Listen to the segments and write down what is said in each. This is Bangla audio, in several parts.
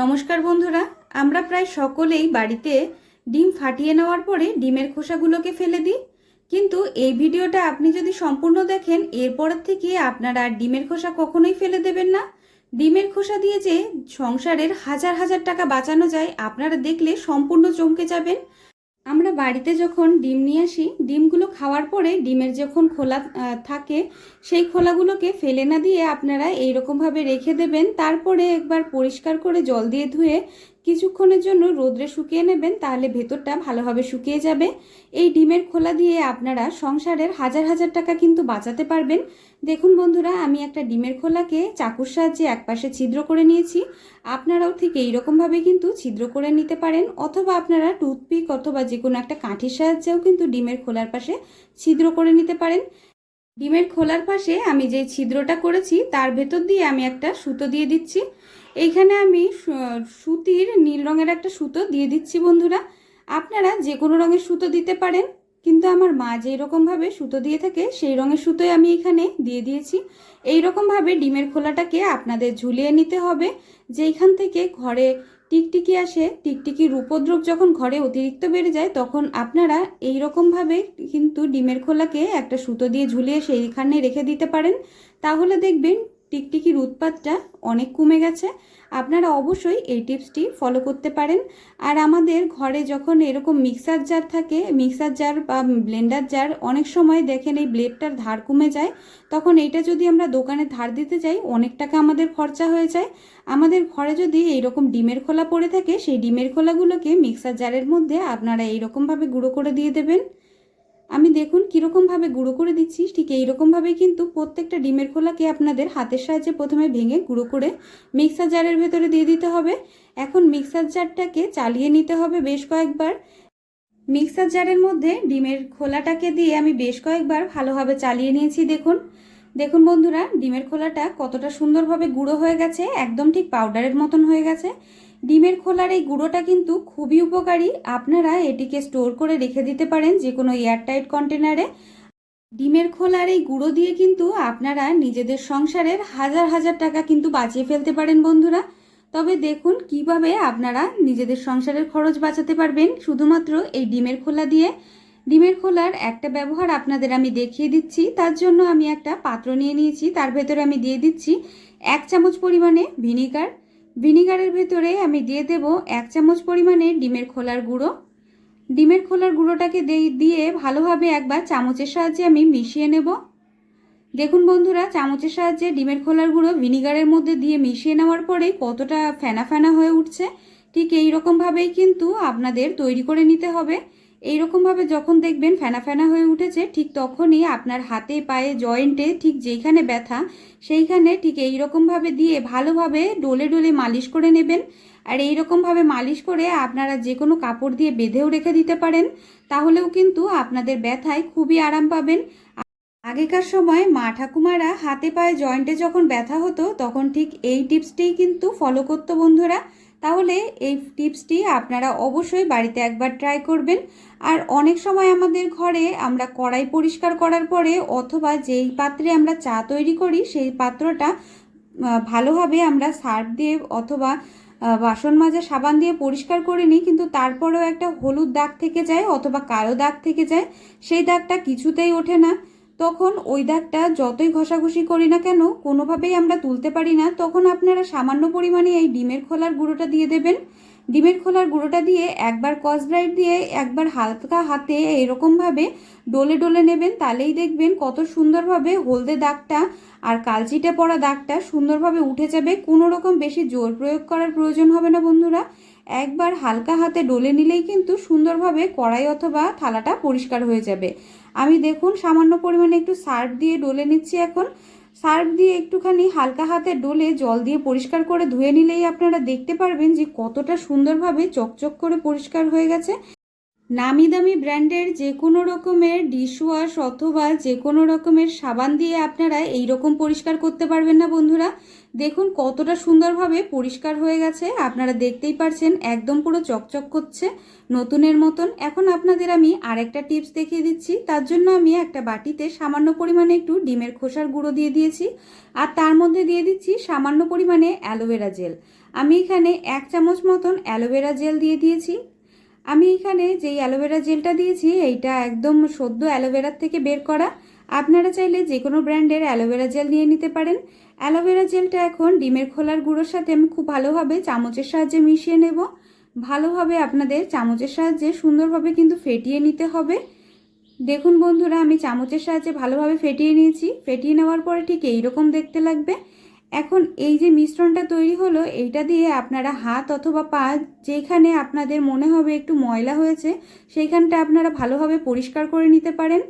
নমস্কার বন্ধুরা, আমরা প্রায় সকলেই বাড়িতে ডিম ফাটিয়ে নেওয়ার পরে ডিমের খোসাগুলোকে ফেলে দিই। কিন্তু এই ভিডিওটা আপনি যদি সম্পূর্ণ দেখেন এরপর থেকে আপনারা আর ডিমের খোসা কখনোই ফেলে দেবেন না। ডিমের খোসা দিয়ে যে সংসারের হাজার হাজার টাকা বাঁচানো যায়, আপনারা দেখলে সম্পূর্ণ চমকে যাবেন। আমরা বাড়িতে যখন ডিম নিয়ে আসি, ডিমগুলো খাওয়ার পরে ডিমের যখন খোলা থাকে, সেই খোলাগুলোকে ফেলে না দিয়ে আপনারা এইরকমভাবে রেখে দেবেন। তারপরে একবার পরিষ্কার করে জল দিয়ে ধুয়ে কিছুক্ষণের জন্য রোদ্রে শুকিয়ে নেবেন, তাহলে ভেতরটা ভালোভাবে শুকিয়ে যাবে। এই ডিমের খোলা দিয়ে আপনারা সংসারের হাজার হাজার টাকা কিন্তু বাঁচাতে পারবেন। দেখুন বন্ধুরা, আমি একটা ডিমের খোলাকে চাকুর সাহায্যে একপাশে ছিদ্র করে নিয়েছি। আপনারাও ঠিক এইরকমভাবে কিন্তু ছিদ্র করে নিতে পারেন, অথবা আপনারা টুথপিক অথবা যে কোনো একটা কাঠির সাহায্যেও কিন্তু ডিমের খোলার পাশে ছিদ্র করে নিতে পারেন। ডিমের খোলার পাশে আমি যে ছিদ্রটা করেছি, তার ভেতর দিয়ে আমি একটা সুতো দিয়ে দিচ্ছি। এইখানে আমি সুতির নীল রঙের একটা সুতো দিয়ে দিচ্ছি বন্ধুরা। আপনারা যে কোনো রঙের সুতো দিতে পারেন, কিন্তু আমার মা যেই রকমভাবে সুতো দিয়ে থাকে, সেই রঙের সুতোই আমি এখানে দিয়ে দিয়েছি। এই রকমভাবে ডিমের খোলাটাকে আপনাদের ঝুলিয়ে নিতে হবে। যেইখান থেকে ঘরে টিকটিকি আসে টিকটিকির উপদ্রব যখন ঘরে অতিরিক্ত বেড়ে যায়, তখন আপনারা এই রকমভাবে কিন্তু ডিমের খোলাকে একটা সুতো দিয়ে ঝুলিয়ে সেইখানে রেখে দিতে পারেন। তাহলে দেখবেন টিকটিকির উৎপাতটা অনেক কমে গেছে। আপনারা অবশ্যই এই টিপসটি ফলো করতে পারেন। আর আমাদের ঘরে যখন এরকম মিক্সার জার থাকে মিক্সার জার বা ব্লেন্ডার জার অনেক সময় দেখেন এই ব্লেডটার ধার কমে যায়। তখন এইটা যদি আমরা দোকানে ধার দিতে যাই, অনেক টাকা আমাদের খরচা হয়ে যায়। আমাদের ঘরে যদি এইরকম ডিমের খোলা পড়ে থাকে, সেই ডিমের খোলাগুলোকে মিক্সার জারের মধ্যে আপনারা এইরকমভাবে গুঁড়ো করে দিয়ে দেবেন। আমি দেখুন কীরকমভাবে গুঁড়ো করে দিচ্ছি, ঠিক এইরকমভাবে কিন্তু প্রত্যেকটা ডিমের খোলাকে আপনাদের হাতের সাহায্যে প্রথমে ভেঙে গুঁড়ো করে মিক্সার জারের ভেতরে দিয়ে দিতে হবে। এখন মিক্সার জারটাকে চালিয়ে নিতে হবে বেশ কয়েকবার। মিক্সার জারের মধ্যে ডিমের খোলাটাকে দিয়ে আমি বেশ কয়েকবার ভালোভাবে চালিয়ে নিয়েছি দেখুন। দেখুন বন্ধুরা, ডিমের খোলাটা কতটা সুন্দরভাবে গুঁড়ো হয়ে গেছে, একদম ঠিক পাউডারের মতন হয়ে গেছে। ডিমের খোলার এই গুঁড়োটা কিন্তু খুবই উপকারী। আপনারা এটিকে স্টোর করে রেখে দিতে পারেন যে কোনো এয়ারটাইট কন্টেনারে। ডিমের খোলার এই গুঁড়ো দিয়ে কিন্তু আপনারা নিজেদের সংসারের হাজার হাজার টাকা কিন্তু বাঁচিয়ে ফেলতে পারেন বন্ধুরা। তবে দেখুন, কীভাবে আপনারা নিজেদের সংসারের খরচ বাঁচাতে পারবেন শুধুমাত্র এই ডিমের খোলা দিয়ে। ডিমের খোলার একটা ব্যবহার আপনাদের আমি দেখিয়ে দিচ্ছি। তার জন্য আমি একটা পাত্র নিয়ে নিয়েছি। তার ভেতরে আমি দিয়ে দিচ্ছি এক চামচ পরিমাণে ভিনিগার। ভিনিগারের ভেতরে আমি দিয়ে দেব এক চামচ পরিমাণে ডিমের খোলার গুঁড়ো। ডিমের খোলার গুঁড়োটাকে দিয়ে ভালোভাবে একবার চামচের সাহায্যে আমি মিশিয়ে নেব। দেখুন বন্ধুরা, চামচের সাহায্যে ডিমের খোলার গুঁড়ো ভিনিগারের মধ্যে দিয়ে মিশিয়ে নেওয়ার পরে কতটা ফেনা ফেনা হয়ে উঠছে, ঠিক এই রকমভাবেই কিন্তু আপনাদের তৈরি করে নিতে হবে। এই রকমভাবে যখন দেখবেন ফেনা ফেনা হয়ে উঠেছে, ঠিক তখনই আপনার হাতে পায়ে জয়েন্টে ঠিক যেইখানে ব্যথা সেইখানে ঠিক এই রকমভাবে দিয়ে ভালোভাবে ডোলে ডোলে মালিশ করে নেবেন। আর এই রকমভাবে মালিশ করে আপনারা যে কোনো কাপড় দিয়ে বেঁধেও রেখে দিতে পারেন। তাহলেও কিন্তু আপনাদের ব্যথায় খুবই আরাম পাবেন। আগেকার সময় মা ঠাকুমারা হাতে পায়ে জয়েন্টে যখন ব্যথা হতো, তখন ঠিক এই টিপসটিই কিন্তু ফলো করতো বন্ধুরা। তাহলে এই টিপসটি আপনারা অবশ্যই বাড়িতে একবার ট্রাই করবেন। আর অনেক সময় আমাদের ঘরে আমরা কড়াই পরিষ্কার করার পরে অথবা যেই পাত্রে আমরা চা তৈরি করি, সেই পাত্রটা ভালোভাবে আমরা সার্ফ দিয়ে অথবা বাসন মাজা সাবান দিয়ে পরিষ্কার করে নিই। কিন্তু তারপরেও একটা হলুদ দাগ থেকে যায় অথবা কালো দাগ থেকে যায়। সেই দাগটা কিছুতেই ওঠে না। তখন ওই দাগটা যতই ঘষাঘষি করি না কেন, কোনোভাবেই আমরা তুলতে পারি না। তখন আপনারা সামান্য পরিমাণে এই ডিমের খোলার গুঁড়োটা দিয়ে দেবেন। ডিমের খোলার গুঁড়োটা দিয়ে একবার কসব্রাইট দিয়ে একবার হালকা হাতে এরকমভাবে ডলে ডলে নেবেন। তাহলেই দেখবেন কত সুন্দরভাবে হলদে দাগটা আর কালচিটে পড়া দাগটা সুন্দরভাবে উঠে যাবে। কোনো রকম বেশি জোর প্রয়োগ করার প্রয়োজন হবে না বন্ধুরা। একবার হালকা হাতে ডলে নিলেই কিন্তু সুন্দরভাবে কড়াই অথবা থালাটা পরিষ্কার হয়ে যাবে। আমি দেখুন সামান্য পরিমাণে একটু সার্ফ দিয়ে ডলে নিচ্ছি এখন। সার্ফ দিয়ে একটুখানি হালকা হাতে ডলে জল দিয়ে পরিষ্কার করে ধুয়ে নিলেই আপনারা দেখতে পারবেন যে কতটা সুন্দরভাবে চকচক করে পরিষ্কার হয়ে গেছে। নামি দামি ব্র্যান্ডের যে কোনো রকমের ডিশওয়াশ অথবা যে কোনো রকমের সাবান দিয়ে আপনারা এই রকম পরিষ্কার করতে পারবেন না, বন্ধুরা। দেখুন কতটা সুন্দরভাবে পরিষ্কার হয়ে গেছে। আপনারা দেখতেই পারছেন একদম পুরো চকচক করছে, নতুনের মতন। এখন আপনাদের আমি আরেকটা টিপস দেখিয়ে দিচ্ছি। তার জন্য আমি একটা বাটিতে সামান্য পরিমাণে একটু ডিমের খোসার গুঁড়ো দিয়ে দিয়েছি। আর তার মধ্যে দিয়ে দিচ্ছি সামান্য পরিমাণে অ্যালোভেরা জেল। আমি এখানে এক চামচ মতন অ্যালোভেরা জেল দিয়ে দিয়েছি। আমি এখানে যেই অ্যালোভেরা জেলটা দিয়েছি, এইটা একদম সদ্য অ্যালোভেরার থেকে বের করা। আপনারা চাইলে যে কোনো ব্র্যান্ডের অ্যালোভেরা জেল নিয়ে নিতে পারেন। অ্যালোভেরা জেলটা এখন ডিমের খোলার গুঁড়োর সাথে আমি খুব ভালোভাবে চামচের সাহায্যে মিশিয়ে নেব। ভালোভাবে আপনাদের চামচের সাহায্যে সুন্দরভাবে কিন্তু ফেটিয়ে নিতে হবে। দেখুন বন্ধুরা, আমি চামচের সাহায্যে ভালোভাবে ফেটিয়ে নিয়েছি। ফেটিয়ে নেওয়ার পরে ঠিক এইরকম দেখতে লাগবে। এখন এই যে মিশ্রণটা তৈরি হলো, এইটা দিয়ে আপনারা হাত অথবা পা যেখানে আপনাদের মনে হবে একটু ময়লা হয়েছে, সেইখানটা আপনারা ভালোভাবে পরিষ্কার করে নিতে পারেন।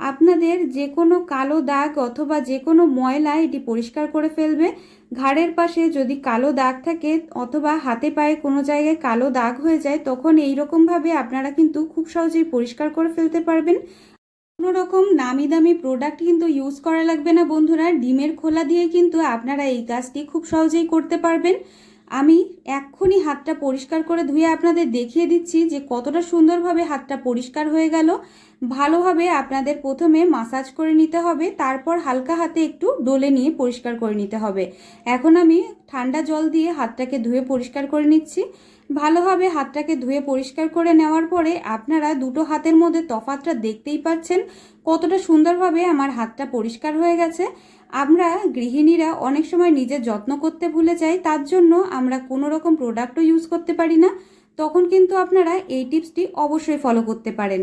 আপনাদের যে কোনো কালো দাগ অথবা যে কোনো ময়লা এটি পরিষ্কার করে ফেলবে। ঘাড়ের পাশে যদি কালো দাগ থাকে অথবা হাতে পায়ে কোনো জায়গায় কালো দাগ হয়ে যায়, তখন এই রকমভাবে আপনারা কিন্তু খুব সহজেই পরিষ্কার করে ফেলতে পারবেন। কোনো রকম নামি দামি প্রোডাক্ট কিন্তু ইউজ করা লাগবে না বন্ধুরা। ডিমের খোলা দিয়ে কিন্তু আপনারা এই কাজটি খুব সহজেই করতে পারবেন। আমি এক্ষুনি হাতটা পরিষ্কার করে ধুয়ে আপনাদের দেখিয়ে দিচ্ছি যে কতটা সুন্দরভাবে হাতটা পরিষ্কার হয়ে গেল। ভালোভাবে আপনাদের প্রথমে মাসাজ করে নিতে হবে, তারপর হালকা হাতে একটু ডলে নিয়ে পরিষ্কার করে নিতে হবে। এখন আমি ঠান্ডা জল দিয়ে হাতটাকে ধুয়ে পরিষ্কার করে নিচ্ছি। ভালোভাবে হাতটাকে ধুয়ে পরিষ্কার করে নেওয়ার পরে আপনারা দুটো হাতের মধ্যে তফাতটা দেখতেই পাচ্ছেন কতটা সুন্দরভাবে আমার হাতটা পরিষ্কার হয়ে গেছে। আমরা গৃহিণীরা অনেক সময় নিজের যত্ন করতে ভুলে যাই, তার জন্য আমরা কোনো রকম প্রোডাক্টও ইউজ করতে পারি না। তখন কিন্তু আপনারা এই টিপসটি অবশ্যই ফলো করতে পারেন।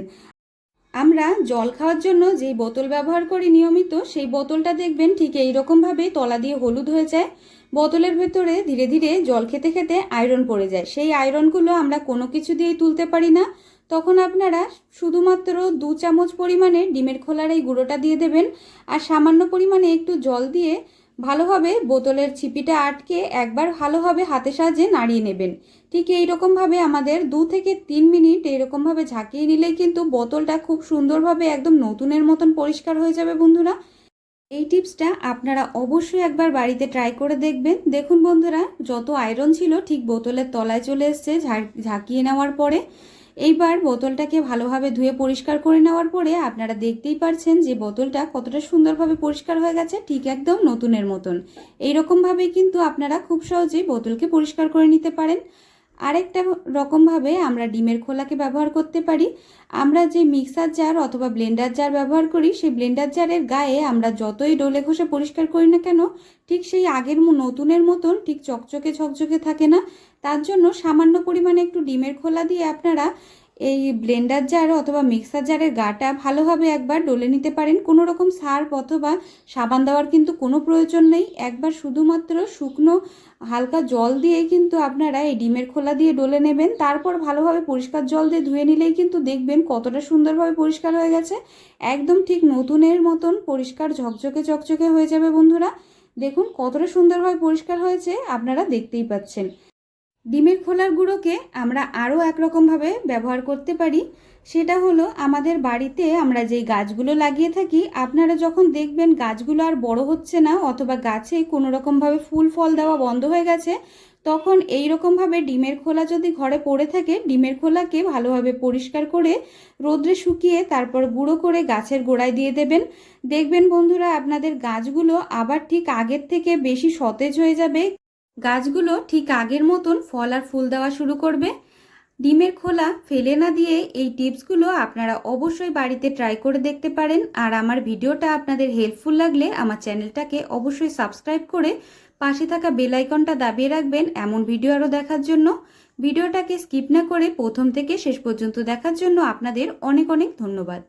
আমরা জল খাওয়ার জন্য যেই বোতল ব্যবহার করি নিয়মিত, সেই বোতলটা দেখবেন ঠিক এই রকমভাবেই তলা দিয়ে হলুদ হয়ে যায়। বোতলের ভেতরে ধীরে ধীরে জল খেতে খেতে আয়রন পড়ে যায়। সেই আয়রনগুলো আমরা কোনো কিছু দিয়েই তুলতে পারি না। তখন আপনারা শুধুমাত্র দু চামচ পরিমাণে ডিমের খোলার এই গুঁড়োটা দিয়ে দেবেন আর সামান্য পরিমাণে একটু জল দিয়ে ভালোভাবে বোতলের ছিপিটা আটকে একবার ভালোভাবে হাতে সাহায্যে নাড়িয়ে নেবেন। ঠিক এই রকমভাবে আমাদের দু থেকে তিন মিনিট এইরকমভাবে ঝাঁকিয়ে নিলেই কিন্তু বোতলটা খুব সুন্দরভাবে একদম নতুনের মতন পরিষ্কার হয়ে যাবে বন্ধুরা। এই টিপসটা আপনারা অবশ্যই একবার বাড়িতে ট্রাই করে দেখবেন। দেখুন বন্ধুরা, যত আয়রন ছিল ঠিক বোতলের তলায় চলে এসছে ঝাঁকিয়ে নেওয়ার পরে। এইবার বোতলটাকে ভালোভাবে ধুয়ে পরিষ্কার করে নেওয়ার পরে আপনারা দেখতেই পারছেন যে বোতলটা কতটা সুন্দরভাবে পরিষ্কার হয়ে গেছে, ঠিক একদম নতুনের মতন। এইরকমভাবে কিন্তু আপনারা খুব সহজেই বোতলকে পরিষ্কার করে নিতে পারেন। আরেকটা রকমভাবে আমরা ডিমের খোলাকে ব্যবহার করতে পারি। আমরা যে মিক্সার জার অথবা ব্লেন্ডার জার ব্যবহার করি, সেই ব্লেন্ডার জারের গায়ে আমরা যতই ডোলে ঘষে পরিষ্কার করি না কেন, ঠিক সেই আগের নতুনের মতন ঠিক চকচকে ঝকঝকে থাকে না। তার জন্য সামান্য পরিমাণে একটু ডিমের খোলা দিয়ে আপনারা এই ব্লেন্ডার জার অথবা মিক্সার জারের গাটা ভালোভাবে একবার ডলে নিতে পারেন। কোনো রকম সার্ফ অথবা সাবান দেওয়ার কিন্তু কোনো প্রয়োজন নেই। একবার শুধুমাত্র শুকনো হালকা জল দিয়ে কিন্তু আপনারা এই ডিমের খোলা দিয়ে ডলে নেবেন। তারপর ভালোভাবে পরিষ্কার জল দিয়ে ধুয়ে নিলেই কিন্তু দেখবেন কতটা সুন্দরভাবে পরিষ্কার হয়ে গেছে। একদম ঠিক নতুনের মতন পরিষ্কার ঝকঝকে চকচকে হয়ে যাবে বন্ধুরা। দেখুন কতটা সুন্দরভাবে পরিষ্কার হয়েছে, আপনারা দেখতেই পাচ্ছেন। ডিমের খোলার গুঁড়োকে আমরা আরও একরকমভাবে ব্যবহার করতে পারি। সেটা হলো, আমাদের বাড়িতে আমরা যেই গাছগুলো লাগিয়ে থাকি, আপনারা যখন দেখবেন গাছগুলো আর বড় হচ্ছে না অথবা গাছে কোনো রকমভাবে ফুল, ফল দেওয়া বন্ধ হয়ে গেছে, তখন এই রকমভাবে ডিমের খোলা যদি ঘরে পড়ে থাকে, ডিমের খোলাকে ভালোভাবে পরিষ্কার করে রোদ্রে শুকিয়ে তারপর গুঁড়ো করে গাছের গোড়ায় দিয়ে দেবেন। দেখবেন বন্ধুরা, আপনাদের গাছগুলো আবার ঠিক আগের থেকে বেশি সতেজ হয়ে যাবে। গাছগুলো ঠিক আগের মতন ফল আর ফুল দেওয়া শুরু করবে। ডিমের খোলা ফেলে না দিয়ে এই টিপসগুলো আপনারা অবশ্যই বাড়িতে ট্রাই করে দেখতে পারেন। আর আমার ভিডিওটা আপনাদের হেল্পফুল লাগলে আমার চ্যানেলটাকে অবশ্যই সাবস্ক্রাইব করে পাশে থাকা বেল আইকনটা দাবিয়ে রাখবেন এমন ভিডিও আরও দেখার জন্য। ভিডিওটাকে স্কিপ না করে প্রথম থেকে শেষ পর্যন্ত দেখার জন্য আপনাদের অনেক অনেক ধন্যবাদ।